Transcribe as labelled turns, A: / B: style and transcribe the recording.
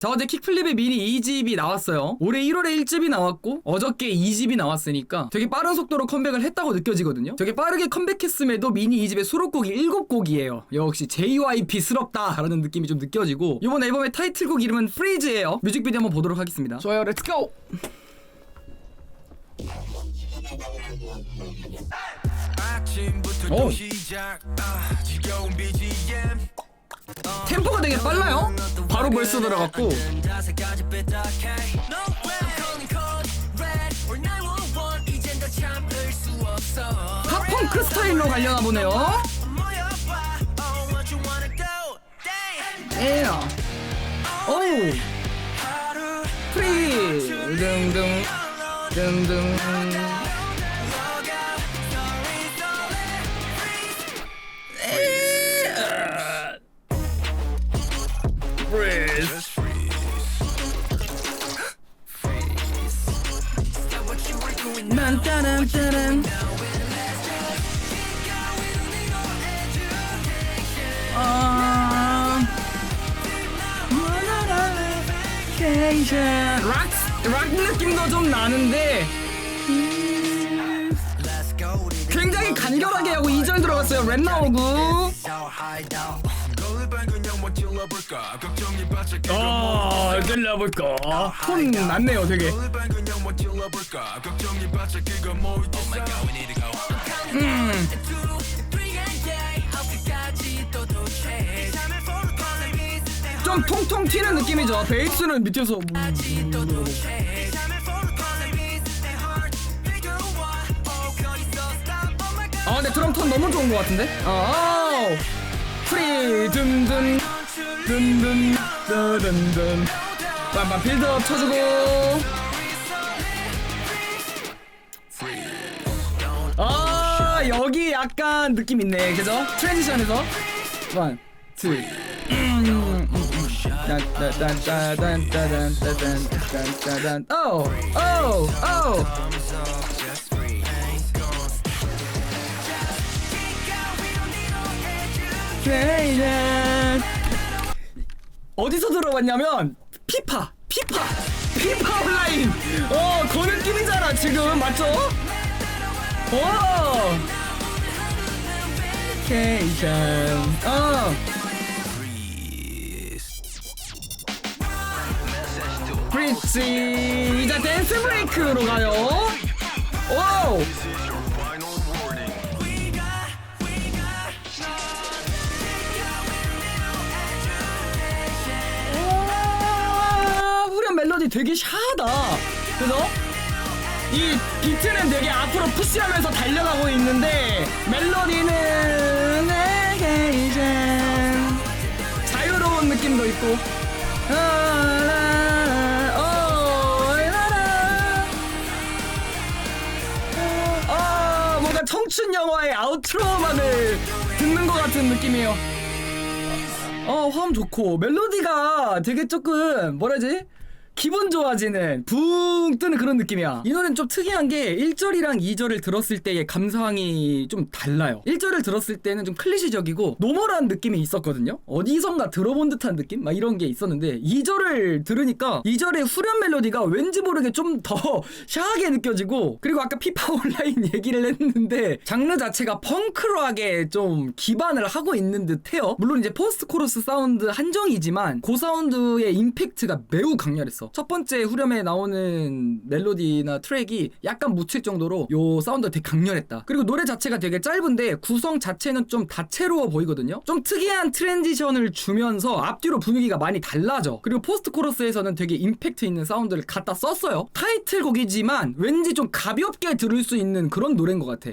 A: 자 어제 킥플립의 미니 2집이 나왔어요. 올해 1월에 1집이 나왔고 어저께 2집이 나왔으니까 되게 빠른 속도로 컴백을 했다고 느껴지거든요. 되게 빠르게 컴백했음에도 미니 2집의 수록곡이 7곡이에요. 역시 JYP스럽다 라는 느낌이 좀 느껴지고 이번 앨범의 타이틀곡 이름은 프리즈예요. 뮤직비디오 한번 보도록 하겠습니다. 좋아요 렛츠고 오. 템포가 되게 빨라요? 바로 벌써 들어갔고. 핫펑크 스타일로 가려나 보네요. 에어. 오. 프리. 등등. 등등.
B: Freeze doing now
A: 딴따란따란 아 락, 락 느낌도 좀 나는데 굉장히 간결하게 하고 2절 들어갔어요 랩 나오고
B: 일반
A: 아, 들려볼까? 아, 톤 낫네요, 되게. 음. 좀 통통 튀는 느낌이죠. 베이스는 밑에서
B: 음.
A: 아, 근데 드럼 톤 너무 좋은 것 같은데? 아, 아우. 프리 든든 든든 든든 빰빰 빌드업 쳐주고 아 여기 약간 느낌 있네 그죠? 트랜지션에서 원, 투 딴딴딴딴딴딴딴딴딴딴딴 오! 오! 오! 어디서 들어봤냐면 피파 피파 피파 온라인 어그 느낌이잖아 지금. 맞죠? 어. 케이션 어. 브릿지. 이제 댄스 브레이크로 가요. 오 멜로디 되게 샤하다. 그죠? 이 비트는 되게 앞으로 푸시하면서 달려가고 있는데 멜로디는 내게 이제 자유로운 느낌도 있고. 아, 뭔가 청춘 영화의 아우트로 음악을 듣는 것 같은 느낌이에요. 어, 화음 좋고 멜로디가 되게 조금 뭐라지? 기분 좋아지는 붕 뜨는 그런 느낌이야. 이 노래는 좀 특이한 게 1절이랑 2절을 들었을 때의 감상이 좀 달라요. 1절을 들었을 때는 좀 클리시적이고 노멀한 느낌이 있었거든요. 어디선가 들어본 듯한 느낌? 막 이런 게 있었는데 2절을 들으니까 2절의 후렴 멜로디가 왠지 모르게 좀 더 샤하게 느껴지고 그리고 아까 피파 온라인 얘기를 했는데 장르 자체가 펑크로하게 좀 기반을 하고 있는 듯해요. 물론 이제 포스트 코러스 사운드 한정이지만 그 사운드의 임팩트가 매우 강렬했어. 첫 번째 후렴에 나오는 멜로디나 트랙이 약간 묻힐 정도로 요 사운드가 되게 강렬했다. 그리고 노래 자체가 되게 짧은데 구성 자체는 좀 다채로워 보이거든요. 좀 특이한 트랜지션을 주면서 앞뒤로 분위기가 많이 달라져. 그리고 포스트 코러스에서는 되게 임팩트 있는 사운드를 갖다 썼어요. 타이틀곡이지만 왠지 좀 가볍게 들을 수 있는 그런 노래인 것 같아.